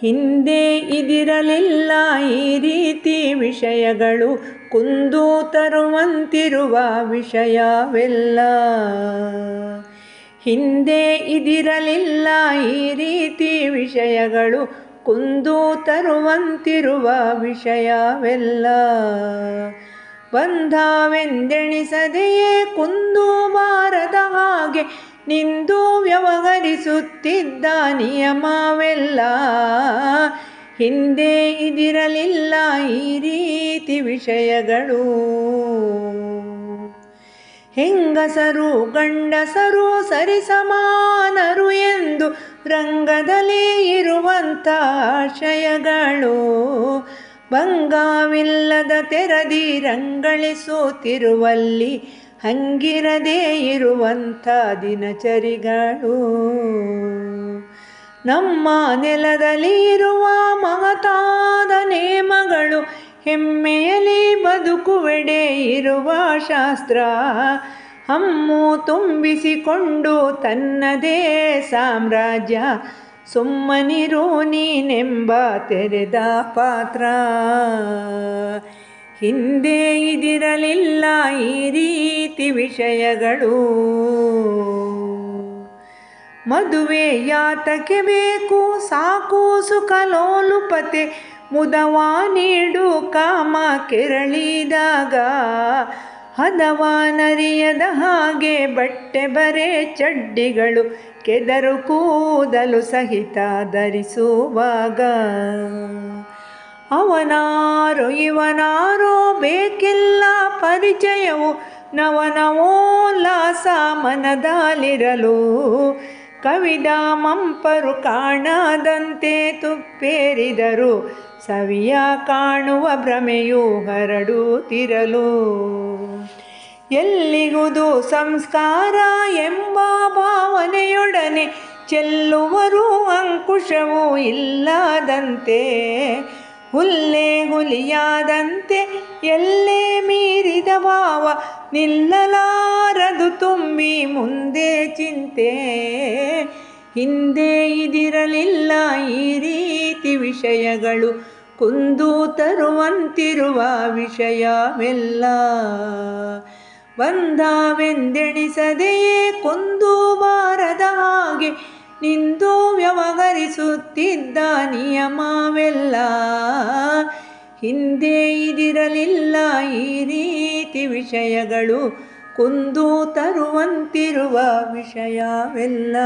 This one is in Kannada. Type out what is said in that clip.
ಹಿಂದೆ ಇದಿರಲಿಲ್ಲ ಈ ರೀತಿ ವಿಷಯಗಳು, ಕುಂದು ತರುವಂತಿರುವ ವಿಷಯವೆಲ್ಲ. ಹಿಂದೆ ಇದಿರಲಿಲ್ಲ ಈ ರೀತಿ ವಿಷಯಗಳು, ಕುಂದು ತರುವಂತಿರುವ ವಿಷಯವೆಲ್ಲ. ಬಂಧವೆಂದೆಣಿಸದೆಯೇ ಕುಂದು ಬಾರದ ಹಾಗೆ ನಿಂದು ವ್ಯವಹರಿಸುತ್ತಿದ್ದ ನಿಯಮವೆಲ್ಲ ಹಿಂದೆ ಇದಿರಲಿಲ್ಲ ಈ ರೀತಿ ವಿಷಯಗಳು. ಹೆಂಗಸರು ಗಂಡಸರು ಸರಿಸಮಾನರು ಎಂದು ರಂಗದಲ್ಲಿ ಇರುವಂಥ ಆಶಯಗಳು ಭಂಗವಿಲ್ಲದ ತೆರದಿ ರಂಗಳಿಸುತ್ತಿರುವಲ್ಲಿ ಹಂಗಿರದೇ ಇರುವಂಥ ದಿನಚರಿಗಳು. ನಮ್ಮ ನೆಲದಲ್ಲಿ ಇರುವ ಮಹತಾದ ನೇಮಗಳು, ಹೆಮ್ಮೆಯಲ್ಲಿ ಬದುಕುವೆಡೆ ಇರುವ ಶಾಸ್ತ್ರ, ಹಮ್ಮು ತುಂಬಿಸಿಕೊಂಡು ತನ್ನದೇ ಸಾಮ್ರಾಜ್ಯ, ಸುಮ್ಮನಿರು ನೀನೆಂಬ ತೆರೆದ ಪಾತ್ರ. ಹಿಂದೆ ಇದಿರಲಿಲ್ಲ ಈ ರೀತಿ ವಿಷಯಗಳು. ಮದುವೆ ಯಾತಕ್ಕೆ ಬೇಕು? ಸಾಕು ಸುಕಲೋಲುಪತೆ ಮುದವ ನೀಡು ಕಾಮ ಕೆರಳಿದಾಗ. ಹದವ ನರಿಯದ ಹಾಗೆ ಬಟ್ಟೆ ಬರೆ ಚಡ್ಡಿಗಳು. ಕೆದರು ಕೂದಲು ಸಹಿತ ಧರಿಸುವಾಗ. ಅವನಾರೋ ಇವನಾರೋ ಬೇಕಿಲ್ಲ ಪರಿಚಯವು ನವನವೋಲ್ಲಾಸ ಮನದಲ್ಲಿರಲು ಕವಿದ ಮಂಪರು ಕಾಣದಂತೆ ತುಪ್ಪೇರಿದರು. ಸವಿಯ ಕಾಣುವ ಭ್ರಮೆಯು ಹರಡುತ್ತಿರಲು. ಎಲ್ಲಿಗುದು ಸಂಸ್ಕಾರ ಎಂಬ ಭಾವನೆಯೊಡನೆ ಚೆಲ್ಲುವರು ಅಂಕುಶವೂ ಇಲ್ಲದಂತೆ. ಹುಲ್ಲೆ ಹುಲಿಯಾದಂತೆ ಎಲ್ಲೇ ಮೀರಿದ ಭಾವ ನಿಲ್ಲಲಾರದು ತುಂಬಿ ಮುಂದೆ ಚಿಂತೆ. ಹಿಂದೆ ಇದಿರಲಿಲ್ಲ ಈ ರೀತಿ ವಿಷಯಗಳು, ಕುಂದು ತರುವಂತಿರುವ ವಿಷಯವೆಲ್ಲ. ಬಂದಾವೆಂದೆಣಿಸದೆಯೇ, ಕುಂದು ಬಾರದ ಹಾಗೆ ನಿಂದು ವ್ಯವಹರಿಸುತ್ತಿದ್ದ ನಿಯಮವೆಲ್ಲ ಹಿಂದೆ ಇದಿರಲಿಲ್ಲ. ಈ ರೀತಿ ವಿಷಯಗಳು ಕುಂದು ತರುವಂತಿರುವ ವಿಷಯವೆಲ್ಲ.